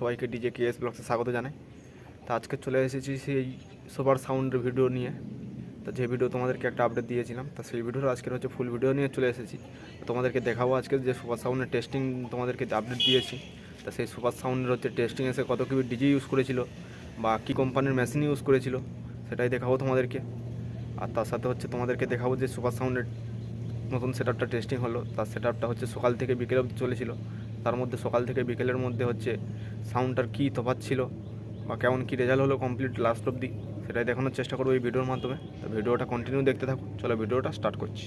সবাইকে DJ K S ব্লগসে স্বাগত জানাই। তা আজকে চলে এসেছি সেই সুপার সাউন্ডের ভিডিও নিয়ে। তো যে ভিডিও তোমাদেরকে একটা আপডেট দিয়েছিলাম, তা সেই ভিডিওর আজকের হচ্ছে ফুল ভিডিও নিয়ে চলে এসেছি। তোমাদেরকে দেখাবো আজকে যে সুপার সাউন্ডের টেস্টিং তোমাদেরকে যে আপডেট দিয়েছি। তা সেই সুপার সাউন্ডের হচ্ছে টেস্টিং এসে কত কী ডিজে ইউজ করেছিল বা কী কোম্পানির মেশিন ইউজ করেছিল, সেটাই দেখাবো তোমাদেরকে। আর তার সাথে হচ্ছে তোমাদেরকে দেখাবো যে সুপার সাউন্ডের নতুন সেট টেস্টিং হলো তার সেট হচ্ছে সকাল থেকে বিকেল অবধি চলেছিল। তার মধ্যে সকাল থেকে বিকেলের মধ্যে হচ্ছে সাউন্ডটার কী তফাৎ ছিল বা কেমন কী রেজাল্ট হলো কমপ্লিট লাস্ট অব্দি সেটাই দেখানোর চেষ্টা করব এই ভিডিওর মাধ্যমে। তো ভিডিওটা কন্টিনিউ দেখতে থাকুন। চলো ভিডিওটা স্টার্ট করছি।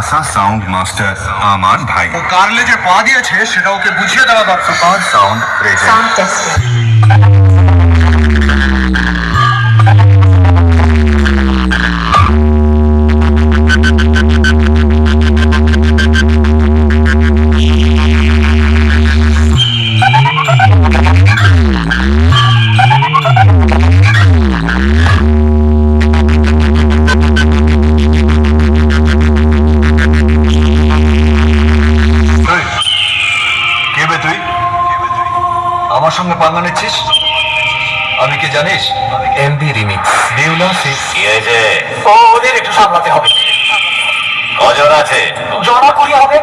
আশা সাউন্ড মাস্টার আমার ভাই ও কার্লে যে পা দিয়েছে সেটা ওকে বুঝিয়ে দেওয়া দরকার সাউন্ড সাউন্ড টেস্ট বাঙানেছিস আমি কি জানিস? এমবি রিমিক্স দেউলা সে। কি ওদের একটু সামলাতে হবে। কজন আছে? জড়া করি হবে।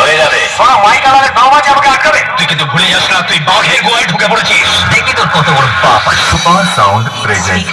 হয়ে যাবে। শোনা মাই কালারের বাবা আছে আমাকে আটকাবে। তুই কিন্তু ভুলে যাস না তুই বাঘের গোয়ায় ঢুকে পড়েছিস। দেখি তোর কত বড় পাপ। Super sound present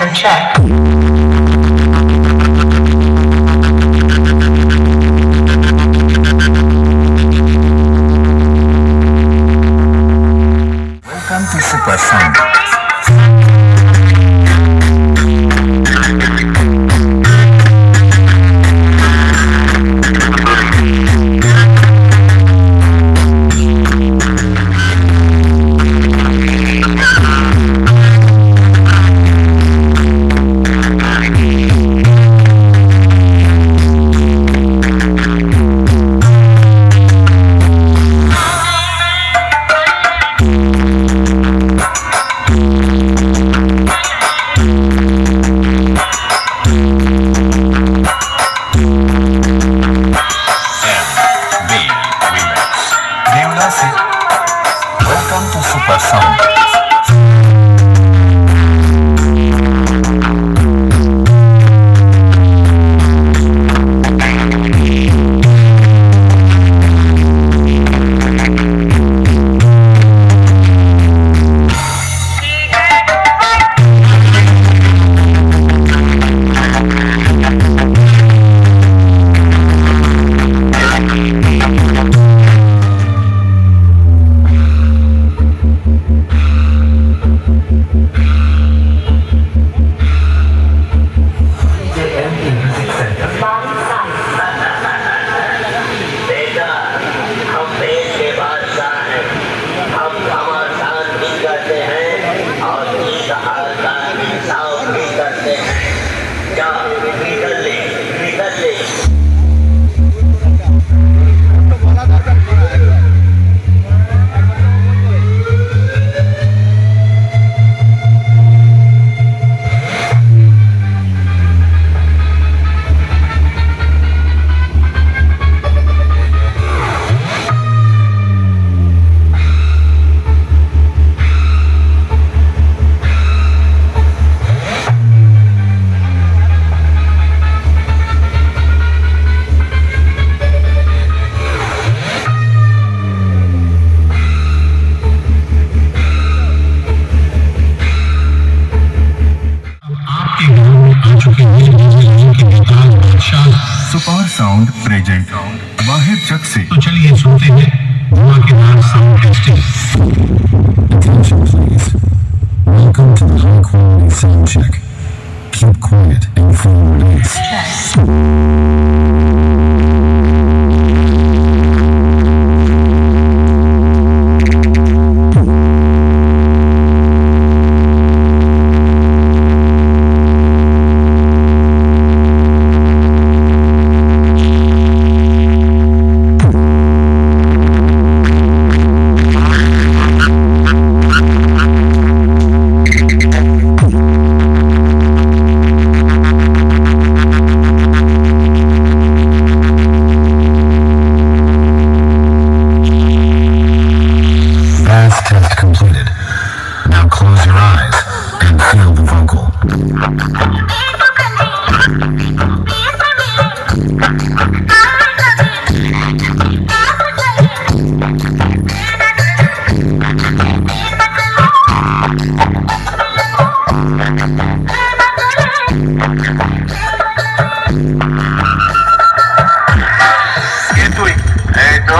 super sound present. वाहिर चक से। तो चलिए सुनते हैं वहाँ के नाम sound testing welcome to the high quality vocal. কে তুই এই তো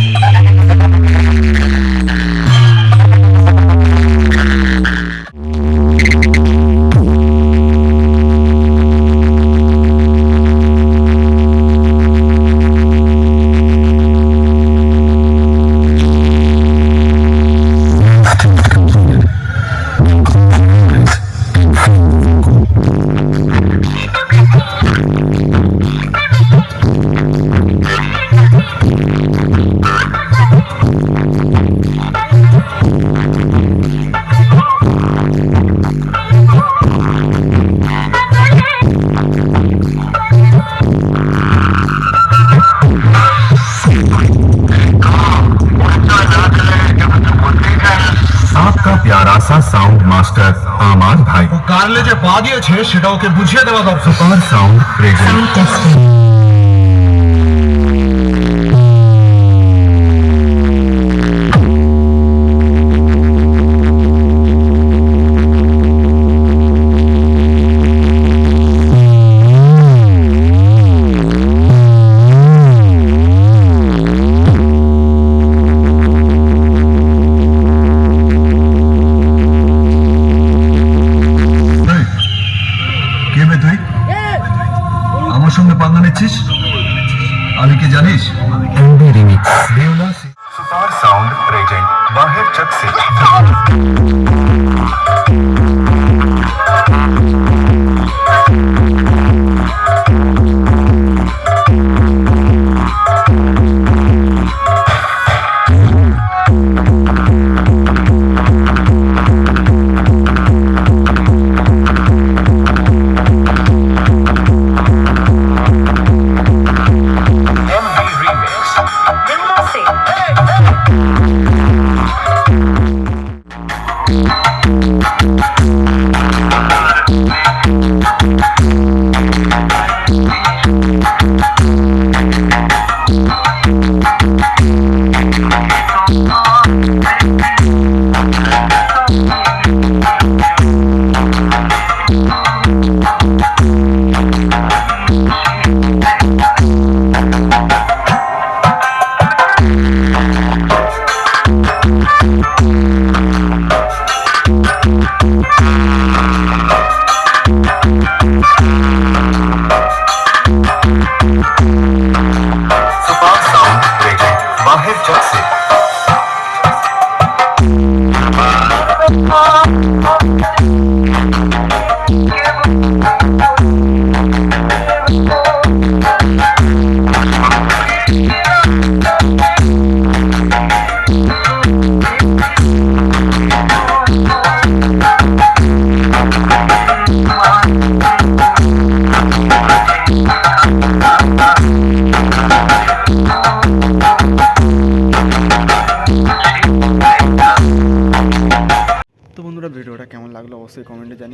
পা দিয়েছে সেটা ওকে বুঝিয়ে দেওয়া দরকার। সাউন্ড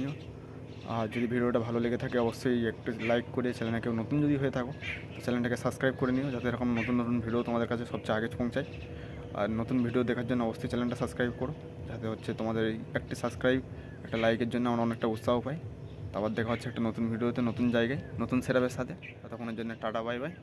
কমেন্টে আর যদি ভিডিওটা ভালো লেগে থাকে, অবশ্যই একটু লাইক করে চ্যানেলে কেউ নতুন যদি হয়ে থাকো চ্যানেলটাকে সাবস্ক্রাইব করে নিও, যাতে এরকম নতুন নতুন ভিডিও তোমাদের কাছে সবচেয়ে আগে পৌঁছায়। আর নতুন ভিডিও দেখার জন্য অবশ্যই চ্যানেলটা সাবস্ক্রাইব করো, যাতে হচ্ছে তোমাদের এই একটি সাবস্ক্রাইব একটা লাইকের জন্য আমরা অনেকটা উৎসাহ পাই। তারপর দেখা হচ্ছে একটা নতুন ভিডিওতে নতুন জায়গায়, নতুন সেরাপের সাথে। ততক্ষণের জন্য টাটা বাই বাই